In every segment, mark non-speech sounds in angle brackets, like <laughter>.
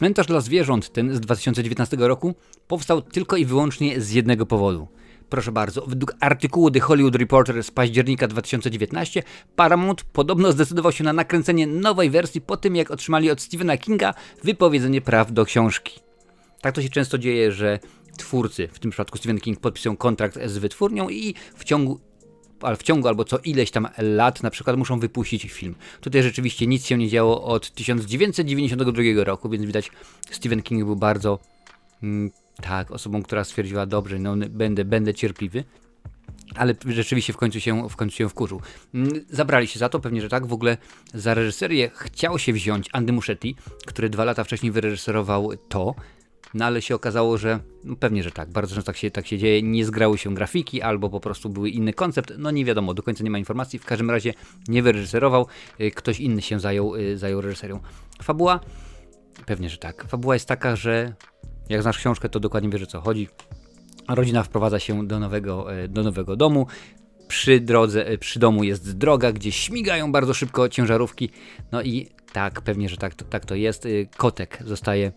Cmentarz dla zwierząt, ten z 2019 roku, powstał tylko i wyłącznie z jednego powodu. Proszę bardzo, według artykułu The Hollywood Reporter z października 2019 Paramount podobno zdecydował się na nakręcenie nowej wersji po tym, jak otrzymali od Stephena Kinga wypowiedzenie praw do książki. Tak to się często dzieje, że twórcy, w tym przypadku Stephen King, podpisują kontrakt z wytwórnią i w ciągu w ciągu albo co ileś tam lat na przykład muszą wypuścić film. Tutaj rzeczywiście nic się nie działo od 1992 roku, więc widać Stephen King był bardzo mm, tak, osobą, która stwierdziła dobrze, no będę, będę cierpliwy. Ale rzeczywiście w końcu się, w końcu się wkurzył. Mm, zabrali się za to, pewnie, że tak. W ogóle za reżyserię chciał się wziąć Andy Muschietti, który dwa lata wcześniej wyreżyserował to. No ale się okazało, że no pewnie, że tak. Bardzo często tak się, tak się dzieje. Nie zgrały się grafiki, albo po prostu były inny koncept. No nie wiadomo, do końca nie ma informacji. W każdym razie nie wyreżyserował. Y, ktoś inny się zajął, y, zajął reżyserią. Fabuła? Pewnie, że tak. Fabuła jest taka, że jak znasz książkę, to dokładnie wiesz o co chodzi. Rodzina wprowadza się do nowego, e, do nowego domu. Przy drodze, przy domu jest droga, gdzie śmigają bardzo szybko ciężarówki. No i tak, pewnie, że tak, to, tak to jest. Kotek zostaje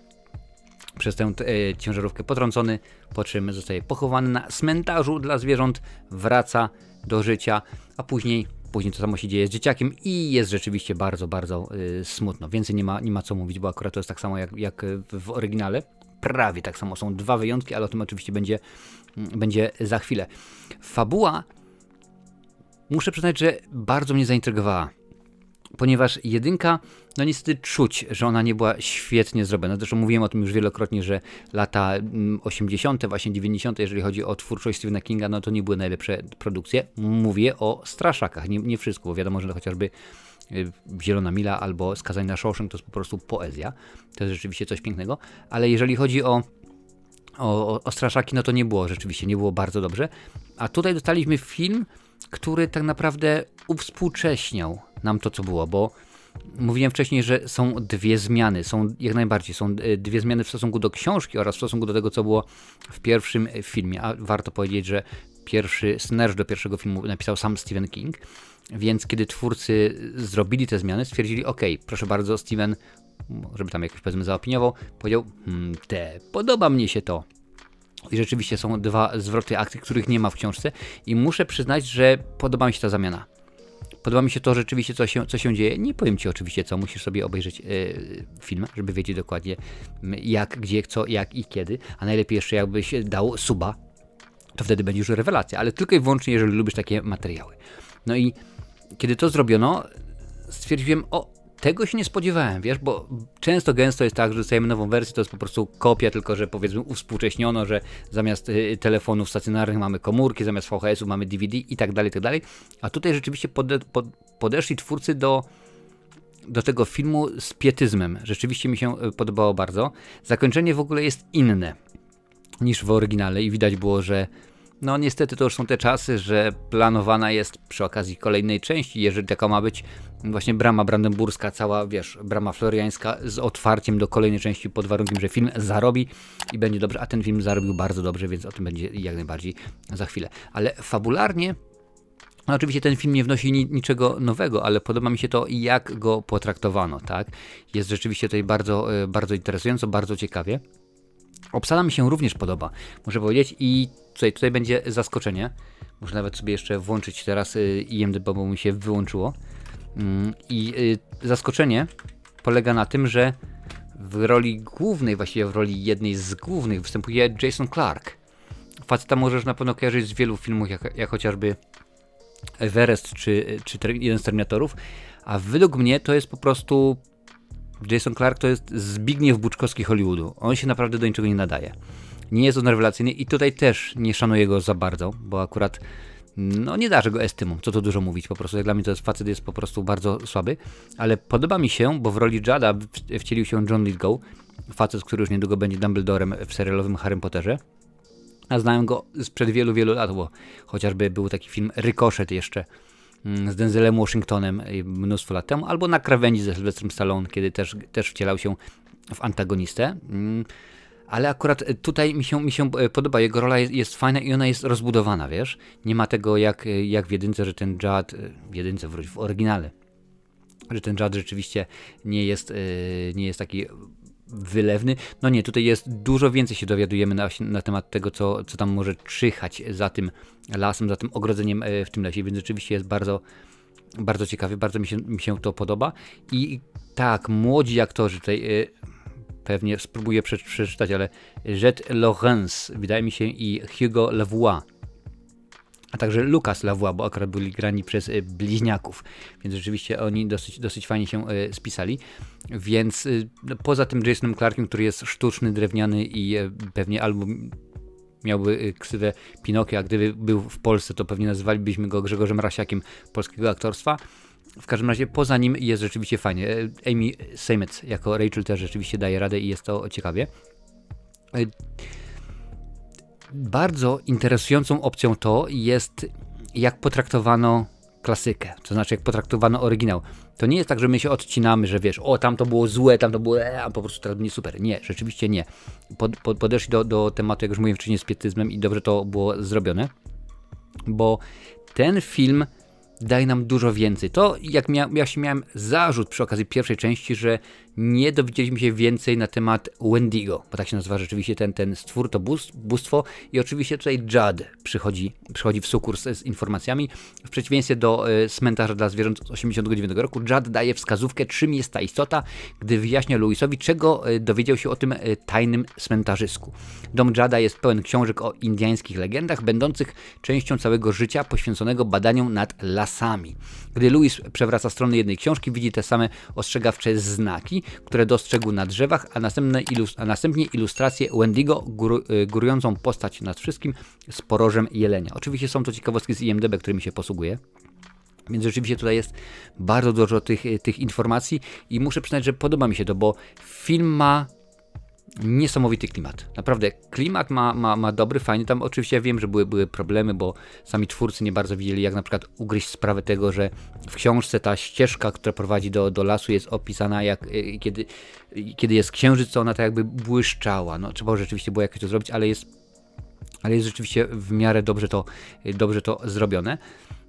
przez tę e, ciężarówkę potrącony, po czym zostaje pochowany na cmentarzu dla zwierząt, wraca do życia, a później, później to samo się dzieje z dzieciakiem i jest rzeczywiście bardzo, bardzo e, smutno. Więcej nie ma, nie ma co mówić, bo akurat to jest tak samo jak, jak w oryginale prawie tak samo. Są dwa wyjątki, ale o tym oczywiście będzie, będzie za chwilę. Fabuła, muszę przyznać, że bardzo mnie zaintrygowała. Ponieważ jedynka, no niestety czuć, że ona nie była świetnie zrobiona. Zresztą mówiłem o tym już wielokrotnie, że lata 80., mm, właśnie 90., jeżeli chodzi o twórczość Stephena Kinga, no to nie były najlepsze produkcje. Mówię o straszakach, nie, nie wszystko, bo wiadomo, że chociażby Y, Zielona Mila albo Skazanie na Shawshank to jest po prostu poezja. To jest rzeczywiście coś pięknego. Ale jeżeli chodzi o, o, o straszaki, no to nie było rzeczywiście, nie było bardzo dobrze. A tutaj dostaliśmy film, który tak naprawdę uwspółcześniał nam to, co było, bo mówiłem wcześniej, że są dwie zmiany, są jak najbardziej, są y, dwie zmiany w stosunku do książki oraz w stosunku do tego, co było w pierwszym filmie. A warto powiedzieć, że pierwszy scenariusz do pierwszego filmu napisał sam Stephen King. Więc kiedy twórcy zrobili te zmiany, stwierdzili, ok, proszę bardzo, Steven, żeby tam jakoś powiedzmy zaopiniował, powiedział, hmm, te, podoba mnie się to. I rzeczywiście są dwa zwroty akcji, których nie ma w książce i muszę przyznać, że podoba mi się ta zamiana. Podoba mi się to rzeczywiście, co się, co się dzieje. Nie powiem Ci oczywiście co, musisz sobie obejrzeć yy, film, żeby wiedzieć dokładnie jak, gdzie, co, jak i kiedy. A najlepiej jeszcze jakbyś dał suba, to wtedy będzie już rewelacja, ale tylko i wyłącznie, jeżeli lubisz takie materiały. No i kiedy to zrobiono, stwierdziłem, o, tego się nie spodziewałem, wiesz, bo często gęsto jest tak, że dostajemy nową wersję, to jest po prostu kopia, tylko że powiedzmy uwspółcześniono, że zamiast y, telefonów stacjonarnych mamy komórki, zamiast VHS-ów mamy DVD i tak dalej, i tak dalej. A tutaj rzeczywiście pode, pod, podeszli twórcy do, do tego filmu z pietyzmem. Rzeczywiście mi się y, podobało bardzo. Zakończenie w ogóle jest inne niż w oryginale i widać było, że no niestety to już są te czasy, że planowana jest przy okazji kolejnej części, jeżeli taka ma być właśnie brama brandenburska, cała, wiesz, brama floriańska z otwarciem do kolejnej części pod warunkiem, że film zarobi i będzie dobrze, a ten film zarobił bardzo dobrze, więc o tym będzie jak najbardziej za chwilę. Ale fabularnie no oczywiście ten film nie wnosi ni niczego nowego, ale podoba mi się to, jak go potraktowano, tak? Jest rzeczywiście tutaj bardzo, e, bardzo interesująco, bardzo ciekawie. Obsada mi się również podoba, muszę powiedzieć, i tutaj, tutaj będzie zaskoczenie. Muszę nawet sobie jeszcze włączyć teraz y, IMDb, bo mi się wyłączyło. Mm, I y, zaskoczenie polega na tym, że w roli głównej, właściwie w roli jednej z głównych występuje Jason Clark. Faceta możesz na pewno kojarzyć z wielu filmów, jak, jak chociażby Everest czy, czy jeden z Terminatorów, a według mnie to jest po prostu Jason Clark to jest Zbigniew Buczkowski Hollywoodu. On się naprawdę do niczego nie nadaje. Nie jest on rewelacyjny i tutaj też nie szanuję go za bardzo, bo akurat no nie darzę go estymą, co tu dużo mówić, po prostu jak dla mnie to jest facet jest po prostu bardzo słaby, ale podoba mi się, bo w roli Jada wcielił się John Lithgow, facet, który już niedługo będzie Dumbledorem w serialowym Harry Potterze, a znałem go sprzed wielu, wielu lat, bo chociażby był taki film Ricochet jeszcze, z Denzelem Washingtonem y, mnóstwo lat temu, albo na krawędzi ze Sylwestrem Stallone, kiedy też, też wcielał się w antagonistę. Mm, ale akurat tutaj mi się, mi się e, podoba, jego rola jest, jest, fajna i ona jest rozbudowana, wiesz? Nie ma tego jak, jak w jedynce, że ten e, w jedynce wróć, w oryginale, że ten Judd rzeczywiście nie jest, nie jest taki wylewny. No nie, tutaj jest dużo więcej się dowiadujemy na, na temat tego, co, co tam może czyhać za tym lasem, za tym ogrodzeniem e, w tym lesie, więc rzeczywiście jest bardzo, bardzo ciekawy, bardzo mi się, mi się to podoba. I tak, młodzi aktorzy tutaj e, pewnie spróbuję przeczytać, ale Jet Lorenz, wydaje mi się, i Hugo Lavoie a także Lucas Lavoie, bo akurat byli grani przez e, bliźniaków, więc rzeczywiście oni dosyć, dosyć fajnie się e, spisali. Więc e, no, poza tym Jasonem Clarkiem, który jest sztuczny, drewniany i pewnie albo miałby ksywę Pinokio, a gdyby był w Polsce, to pewnie nazywalibyśmy go Grzegorzem Rasiakiem polskiego aktorstwa. W każdym razie poza nim jest rzeczywiście fajnie. Amy Seymetz jako Rachel też rzeczywiście daje radę i jest to ciekawie bardzo interesującą opcją to jest, jak potraktowano klasykę, to znaczy jak potraktowano oryginał. To nie jest tak, że my się odcinamy, że wiesz, o tam to było złe, tam to było, e, a po prostu teraz będzie super. Nie, rzeczywiście nie. Pod, pod, podeszli do, do tematu, jak już mówiłem wcześniej, z pietyzmem i dobrze to było zrobione, bo ten film daje nam dużo więcej. To, jak mia ja się miałem zarzut przy okazji pierwszej części, że nie dowiedzieliśmy się więcej na temat Wendigo, bo tak się nazywa rzeczywiście ten, ten stwór, to bóstwo i oczywiście tutaj Judd przychodzi, przychodzi w sukurs z, informacjami. W przeciwieństwie do y, cmentarza dla zwierząt z 1989 roku, Judd daje wskazówkę, czym jest ta istota, gdy wyjaśnia Louisowi, czego y, dowiedział się o tym y, tajnym cmentarzysku. Dom Judda jest pełen książek o indiańskich legendach, będących częścią całego życia poświęconego badaniom nad lasami. Gdy Louis przewraca stronę jednej książki, widzi te same ostrzegawcze znaki, które dostrzegł na drzewach, a, a następnie ilustrację Wendigo gór, y, górującą postać nad wszystkim z porożem jelenia. Oczywiście są to ciekawostki z IMDB, którymi się posługuję. Więc rzeczywiście tutaj jest bardzo dużo tych, tych informacji i muszę przyznać, że podoba mi się to, bo film ma niesamowity klimat. Naprawdę, klimat ma, ma, ma dobry, fajny. Tam oczywiście wiem, że były, były problemy, bo sami twórcy nie bardzo widzieli, jak na przykład ugryźć sprawę tego, że w książce ta ścieżka, która prowadzi do, do lasu, jest opisana, jak y, kiedy, kiedy jest księżyc, to ona tak jakby błyszczała. No, trzeba rzeczywiście było jakoś to zrobić, ale jest, ale jest rzeczywiście w miarę dobrze to, dobrze to zrobione.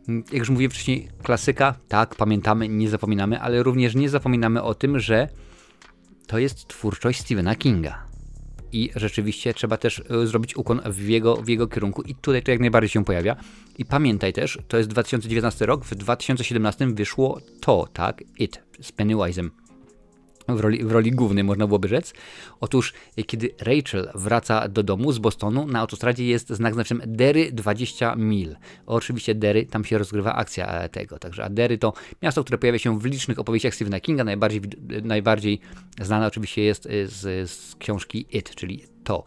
Jak już mówiłem wcześniej, klasyka, tak, pamiętamy, nie zapominamy, ale również nie zapominamy o tym, że to jest twórczość Stephena Kinga. I rzeczywiście trzeba też e, zrobić ukłon w jego, w jego kierunku, i tutaj to jak najbardziej się pojawia. I pamiętaj też, to jest 2019 rok, w 2017 wyszło to, tak? It z Pennywise'em w roli, w roli głównej, można byłoby rzec. Otóż, kiedy Rachel wraca do domu z Bostonu, na autostradzie jest znak znaczem Derry 20 mil. Oczywiście Derry, tam się rozgrywa akcja e, tego. Także, a Derry to miasto, które pojawia się w licznych opowieściach Stephena Kinga. Najbardziej, najbardziej znane oczywiście jest e, z, z książki It, czyli to.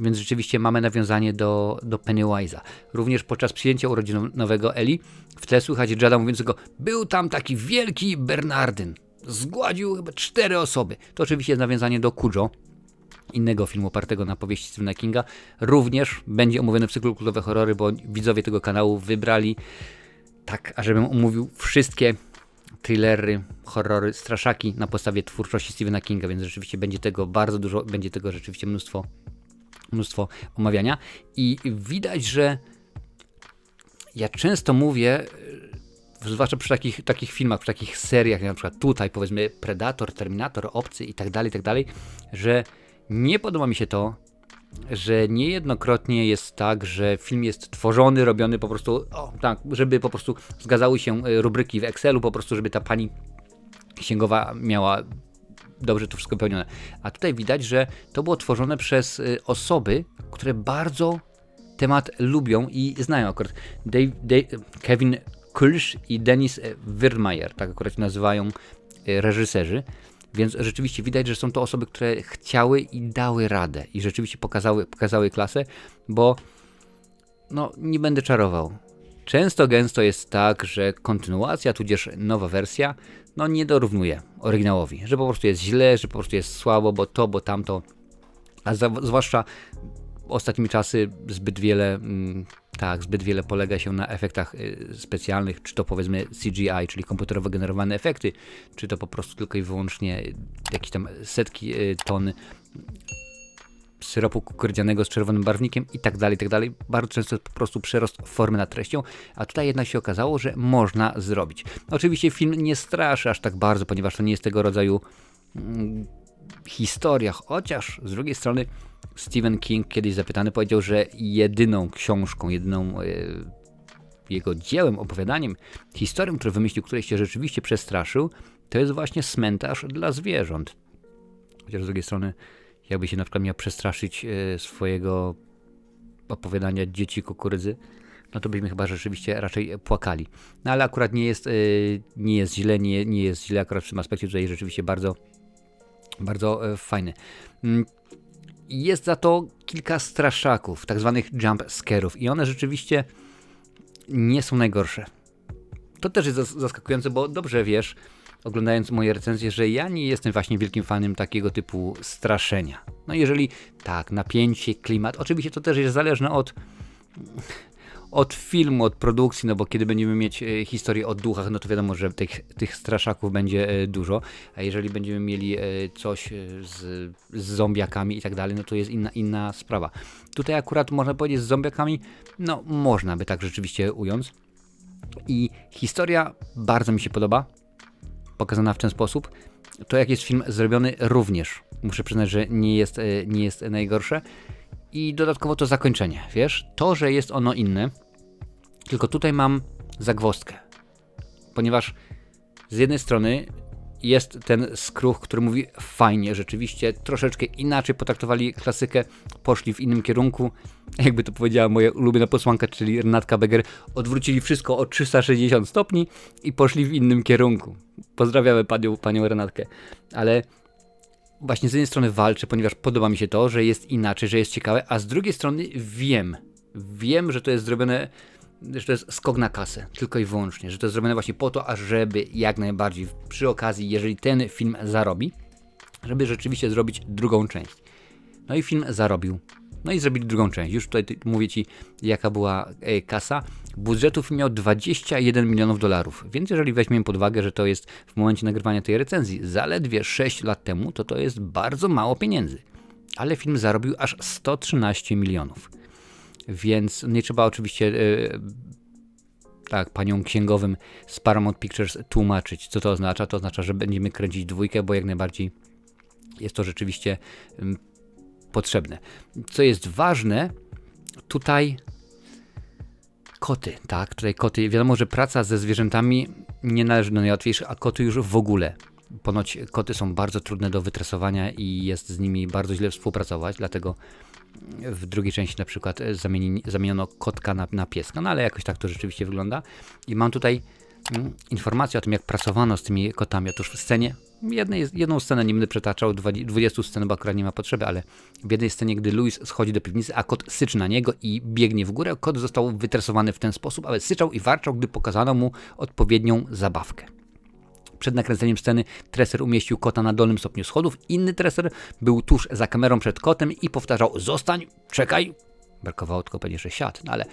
Więc rzeczywiście mamy nawiązanie do, do Pennywise'a. Również podczas przyjęcia urodzinowego Eli w tle słychać Jada mówiącego był tam taki wielki Bernardyn zgładził chyba cztery osoby. To oczywiście nawiązanie do Kujo, innego filmu opartego na powieści Stephena Kinga. Również będzie omówiony w cyklu Kultowe Horrory, bo widzowie tego kanału wybrali tak, ażebym omówił wszystkie thrillery, horrory, straszaki na podstawie twórczości Stephena Kinga, więc rzeczywiście będzie tego bardzo dużo, będzie tego rzeczywiście mnóstwo, mnóstwo omawiania. I widać, że ja często mówię, zwłaszcza przy takich, takich filmach, przy takich seriach, jak na przykład tutaj, powiedzmy Predator, Terminator, Obcy i tak dalej, i tak dalej, że nie podoba mi się to, że niejednokrotnie jest tak, że film jest tworzony, robiony po prostu, o, tak, żeby po prostu zgadzały się e, rubryki w Excelu, po prostu, żeby ta pani księgowa miała dobrze to wszystko pełnione. A tutaj widać, że to było tworzone przez e, osoby, które bardzo temat lubią i znają. Akurat Dave, Dave, Kevin Kulsz i Denis Wirmajer, tak akurat nazywają e, reżyserzy. Więc rzeczywiście widać, że są to osoby, które chciały i dały radę i rzeczywiście pokazały, pokazały klasę, bo no nie będę czarował. Często gęsto jest tak, że kontynuacja, tudzież nowa wersja, no nie dorównuje oryginałowi, że po prostu jest źle, że po prostu jest słabo, bo to, bo tamto. A za, zwłaszcza ostatnimi czasy zbyt wiele mm, tak, zbyt wiele polega się na efektach y, specjalnych, czy to powiedzmy CGI, czyli komputerowo generowane efekty, czy to po prostu tylko i wyłącznie jakieś tam setki y, ton syropu kukurydzianego z czerwonym barwnikiem i tak dalej, tak dalej. Bardzo często jest po prostu przerost formy nad treścią, a tutaj jednak się okazało, że można zrobić. Oczywiście film nie straszy aż tak bardzo, ponieważ to nie jest tego rodzaju mm, historia, chociaż z drugiej strony Stephen King kiedyś zapytany powiedział, że jedyną książką, jedyną e, jego dziełem, opowiadaniem, historią, które wymyślił, której się rzeczywiście przestraszył, to jest właśnie cmentarz dla zwierząt. Chociaż z drugiej strony, jakby się na przykład miał przestraszyć e, swojego opowiadania dzieci kukurydzy, no to byśmy chyba rzeczywiście raczej płakali. No ale akurat nie jest, e, nie jest źle, nie, nie jest źle, akurat w tym aspekcie tutaj rzeczywiście bardzo, bardzo fajny. Jest za to kilka straszaków, tak zwanych jump scare'ów i one rzeczywiście nie są najgorsze. To też jest zaskakujące, bo dobrze wiesz, oglądając moje recenzje, że ja nie jestem właśnie wielkim fanem takiego typu straszenia. No jeżeli tak, napięcie, klimat, oczywiście to też jest zależne od od filmu, od produkcji, no bo kiedy będziemy mieć e, historię o duchach, no to wiadomo, że tych, tych straszaków będzie e, dużo, a jeżeli będziemy mieli e, coś z, z zombiakami i tak dalej, no to jest inna, inna sprawa. Tutaj akurat można powiedzieć z zombiakami, no można by tak rzeczywiście ująć. I historia bardzo mi się podoba, pokazana w ten sposób. To jak jest film zrobiony również, muszę przyznać, że nie jest, nie jest najgorsze. I dodatkowo to zakończenie, wiesz? To, że jest ono inne, tylko tutaj mam zagwozdkę. Ponieważ z jednej strony jest ten skruch, który mówi fajnie, rzeczywiście troszeczkę inaczej potraktowali klasykę, poszli w innym kierunku. <laughs> Jakby to powiedziała moja ulubiona posłanka, czyli Renatka Beger, odwrócili wszystko o 360 stopni i poszli w innym kierunku. Pozdrawiamy panią, panią Renatkę. Ale właśnie z jednej strony walczę, ponieważ podoba mi się to, że jest inaczej, że jest ciekawe, a z drugiej strony wiem, wiem, że to jest zrobione że to jest skok na kasę, tylko i wyłącznie, że to jest zrobione właśnie po to, ażeby jak najbardziej przy okazji, jeżeli ten film zarobi, żeby rzeczywiście zrobić drugą część. No i film zarobił. No i zrobili drugą część. Już tutaj mówię Ci, jaka była e, kasa. Budżetów miał 21 milionów dolarów, więc jeżeli weźmiemy pod uwagę, że to jest w momencie nagrywania tej recenzji zaledwie 6 lat temu, to to jest bardzo mało pieniędzy. Ale film zarobił aż 113 milionów. Więc nie trzeba oczywiście e, tak, panią księgowym z Paramount Pictures tłumaczyć, co to oznacza. To oznacza, że będziemy kręcić dwójkę, bo jak najbardziej jest to rzeczywiście potrzebne. Co jest ważne, tutaj koty, tak, tutaj koty. Wiadomo, że praca ze zwierzętami nie należy do najłatwiejszych, a koty już w ogóle. Ponoć koty są bardzo trudne do wytresowania i jest z nimi bardzo źle współpracować, dlatego w drugiej części na przykład zamieni, zamieniono kotka na, na pieska, no ale jakoś tak to rzeczywiście wygląda. I mam tutaj mm, informację o tym, jak pracowano z tymi kotami. Otóż w scenie, jednej, jedną scenę nie będę przetaczał, 20 scen, bo akurat nie ma potrzeby, ale w jednej scenie, gdy Louis schodzi do piwnicy, a kot syczy na niego i biegnie w górę, kot został wytresowany w ten sposób, aby syczał i warczał, gdy pokazano mu odpowiednią zabawkę. Przed nakręceniem sceny treser umieścił kota na dolnym stopniu schodów, inny treser był tuż za kamerą przed kotem i powtarzał zostań, czekaj, Brakowało tylko pewnie, że siadł, no ale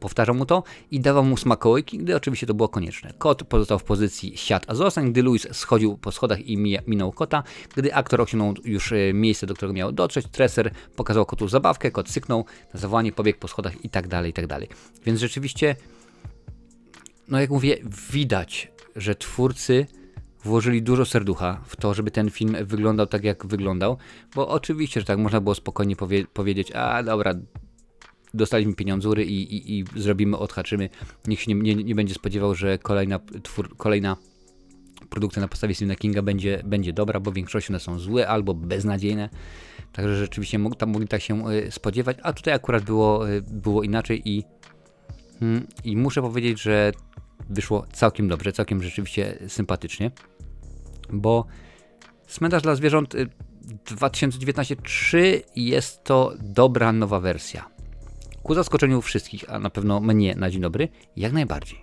powtarzał mu to i dawał mu smakołyki, gdy oczywiście to było konieczne. Kot pozostał w pozycji siad, a zostań, gdy Louis schodził po schodach i minął kota. Gdy aktor osiągnął już e, miejsce, do którego miał dotrzeć, treser pokazał kotu zabawkę, kot syknął, na zawołanie pobiegł po schodach i tak dalej, i tak dalej. Więc rzeczywiście, no jak mówię, widać, że twórcy włożyli dużo serducha w to, żeby ten film wyglądał tak, jak wyglądał, bo oczywiście, że tak można było spokojnie powie powiedzieć, a dobra, dostaliśmy pieniądzury i, i, i zrobimy, odhaczymy. Nikt się nie, nie, nie, będzie spodziewał, że kolejna, twór, kolejna produkcja na podstawie Stephena Kinga będzie, będzie dobra, bo w większości one są złe albo beznadziejne. Także rzeczywiście tam mogli tak się y, spodziewać, a tutaj akurat było, y, było inaczej i, mm, i muszę powiedzieć, że wyszło całkiem dobrze, całkiem rzeczywiście sympatycznie, bo Cmentarz dla Zwierząt 2019 y, 3 jest to dobra nowa wersja. Ku zaskoczeniu wszystkich, a na pewno mnie na dzień dobry, jak najbardziej.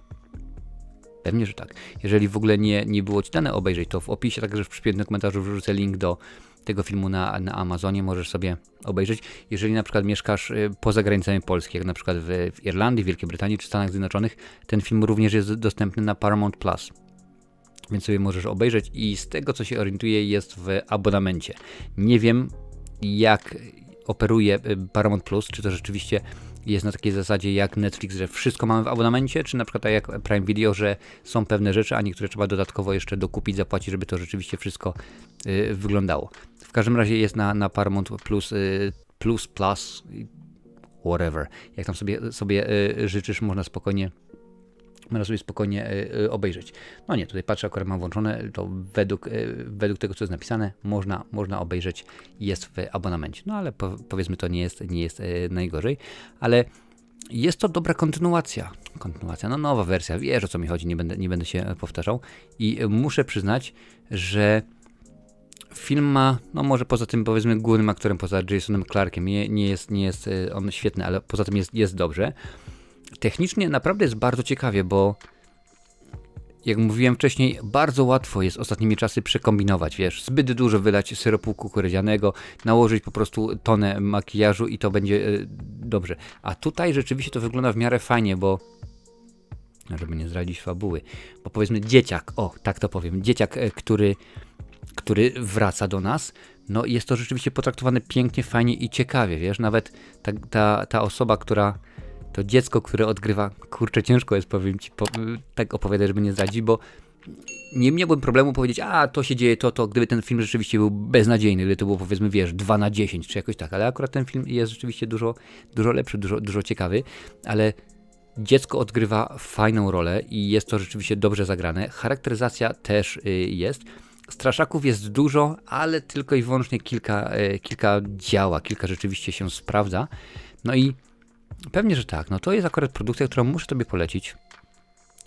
Pewnie, że tak. Jeżeli w ogóle nie, nie było Ci dane obejrzeć, to w opisie, także w przypiętym komentarzu wrzucę link do tego filmu na, na Amazonie, możesz sobie obejrzeć. Jeżeli na przykład mieszkasz y, poza granicami Polski, jak na przykład w, w Irlandii, Wielkiej Brytanii czy Stanach Zjednoczonych, ten film również jest dostępny na Paramount Plus. Więc sobie możesz obejrzeć i z tego co się orientuję jest w abonamencie. Nie wiem jak operuje y, Paramount Plus, czy to rzeczywiście jest na takiej zasadzie jak Netflix, że wszystko mamy w abonamencie, czy na przykład tak jak Prime Video, że są pewne rzeczy, a niektóre trzeba dodatkowo jeszcze dokupić, zapłacić, żeby to rzeczywiście wszystko y, wyglądało. W każdym razie jest na, na Paramount Plus, y, Plus, Plus, whatever. Jak tam sobie, sobie y, życzysz, można spokojnie można sobie spokojnie y, obejrzeć. No nie, tutaj patrzę, akurat mam włączone, to według, y, według tego, co jest napisane, można, można obejrzeć, jest w abonamencie. No ale po, powiedzmy, to nie jest, nie jest najgorzej, ale jest to dobra kontynuacja. Kontynuacja, no nowa wersja, wiesz o co mi chodzi, nie będę, nie będę się powtarzał. I muszę przyznać, że film ma, no może poza tym powiedzmy głównym aktorem, poza Jasonem Clarkiem, nie, nie, jest, nie jest on świetny, ale poza tym jest, jest dobrze technicznie naprawdę jest bardzo ciekawie, bo jak mówiłem wcześniej, bardzo łatwo jest ostatnimi czasy przekombinować, wiesz, zbyt dużo wylać syropu kukurydzianego, nałożyć po prostu tonę makijażu i to będzie e, dobrze. A tutaj rzeczywiście to wygląda w miarę fajnie, bo żeby nie zdradzić fabuły, bo powiedzmy dzieciak, o, tak to powiem, dzieciak, e, który, który wraca do nas, no jest to rzeczywiście potraktowane pięknie, fajnie i ciekawie, wiesz, nawet ta, ta, ta osoba, która to dziecko, które odgrywa, kurczę, ciężko jest, powiem ci, po, tak opowiadać, żeby nie zdradzić, bo nie miałbym problemu powiedzieć, a to się dzieje to, to, gdyby ten film rzeczywiście był beznadziejny, gdyby to było powiedzmy, wiesz, 2 na 10 czy jakoś tak, ale akurat ten film jest rzeczywiście dużo, dużo lepszy, dużo, dużo ciekawy, ale dziecko odgrywa fajną rolę i jest to rzeczywiście dobrze zagrane. Charakteryzacja też y, jest. Straszaków jest dużo, ale tylko i wyłącznie kilka, y, kilka działa, kilka rzeczywiście się sprawdza. No i Pewnie, że tak. No to jest akurat produkcja, którą muszę Tobie polecić,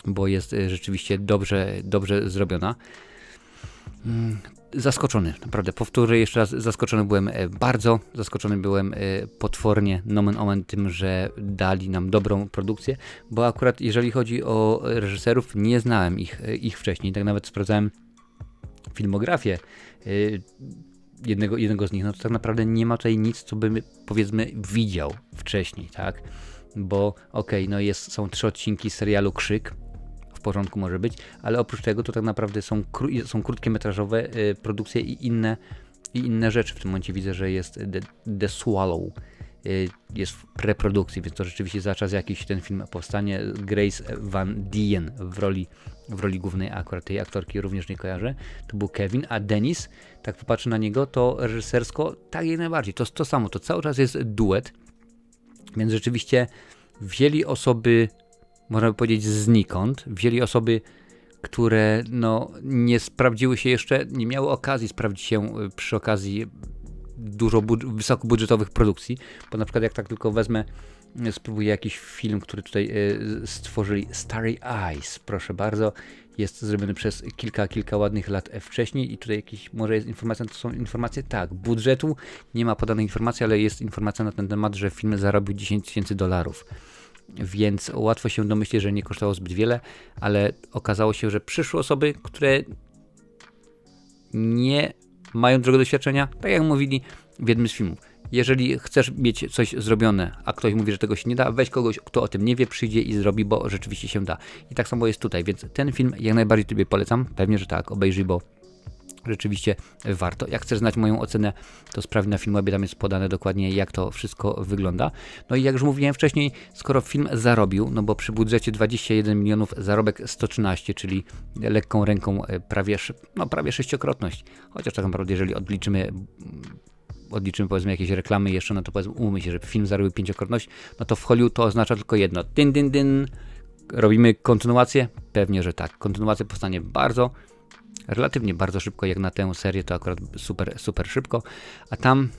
bo jest e, rzeczywiście dobrze, dobrze zrobiona. Mm, zaskoczony, naprawdę. Powtórzę jeszcze raz, zaskoczony byłem e, bardzo, zaskoczony byłem e, potwornie, nomen omen, tym, że dali nam dobrą produkcję, bo akurat jeżeli chodzi o reżyserów, nie znałem ich, ich wcześniej, tak nawet sprawdzałem filmografię jednego, jednego z nich, no to tak naprawdę nie ma tutaj nic, co bym powiedzmy widział wcześniej, tak? Bo okej, okay, no jest, są trzy odcinki serialu Krzyk, w porządku może być, ale oprócz tego to tak naprawdę są, są krótkie metrażowe y, produkcje i inne, i inne rzeczy. W tym momencie widzę, że jest The, The Swallow, jest w preprodukcji, więc to rzeczywiście za czas jakiś ten film powstanie. Grace Van Dien w roli w roli głównej, akurat tej aktorki również nie kojarzę, to był Kevin, a Denis, tak popatrzę na niego, to reżysersko tak jak najbardziej, to to samo, to cały czas jest duet, więc rzeczywiście wzięli osoby, można by powiedzieć znikąd, wzięli osoby, które no, nie sprawdziły się jeszcze, nie miały okazji sprawdzić się y, przy okazji dużo bud wysokobudżetowych produkcji, bo na przykład jak tak tylko wezmę spróbuję jakiś film, który tutaj e, stworzyli Starry Eyes, proszę bardzo. Jest zrobiony przez kilka, kilka ładnych lat wcześniej i tutaj jakiś, może jest informacja, to są informacje, tak, budżetu, nie ma podanej informacji, ale jest informacja na ten temat, że film zarobił 10 tysięcy dolarów. Więc łatwo się domyślić, że nie kosztowało zbyt wiele, ale okazało się, że przyszły osoby, które nie mają dużego doświadczenia, tak jak mówili w jednym z filmów jeżeli chcesz mieć coś zrobione, a ktoś mówi, że tego się nie da, weź kogoś, kto o tym nie wie, przyjdzie i zrobi, bo rzeczywiście się da. I tak samo jest tutaj, więc ten film jak najbardziej Tobie polecam. Pewnie, że tak, obejrzyj, bo rzeczywiście warto. Jak chcesz znać moją ocenę, to sprawdź na filmie, tam jest podane dokładnie jak to wszystko wygląda. No i jak już mówiłem wcześniej, skoro film zarobił, no bo przy budżecie 21 milionów zarobek 113, czyli lekką ręką e, prawie, no prawie sześciokrotność. Chociaż tak naprawdę, jeżeli odliczymy odliczymy powiedzmy jakieś reklamy jeszcze, no to powiedzmy umówmy się, że film zarobił pięciokrotność, no to w Hollywood to oznacza tylko jedno. Dyn, dyn, dyn. Robimy kontynuację? Pewnie, że tak. Kontynuacja powstanie bardzo, relatywnie bardzo szybko, jak na tę serię, to akurat super, super szybko, a tam,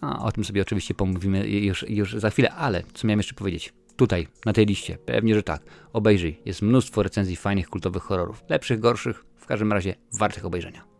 a o tym sobie oczywiście pomówimy już, już za chwilę, ale co miałem jeszcze powiedzieć? Tutaj, na tej liście, pewnie, że tak. Obejrzyj, jest mnóstwo recenzji fajnych, kultowych horrorów. Lepszych, gorszych, w każdym razie wartych obejrzenia.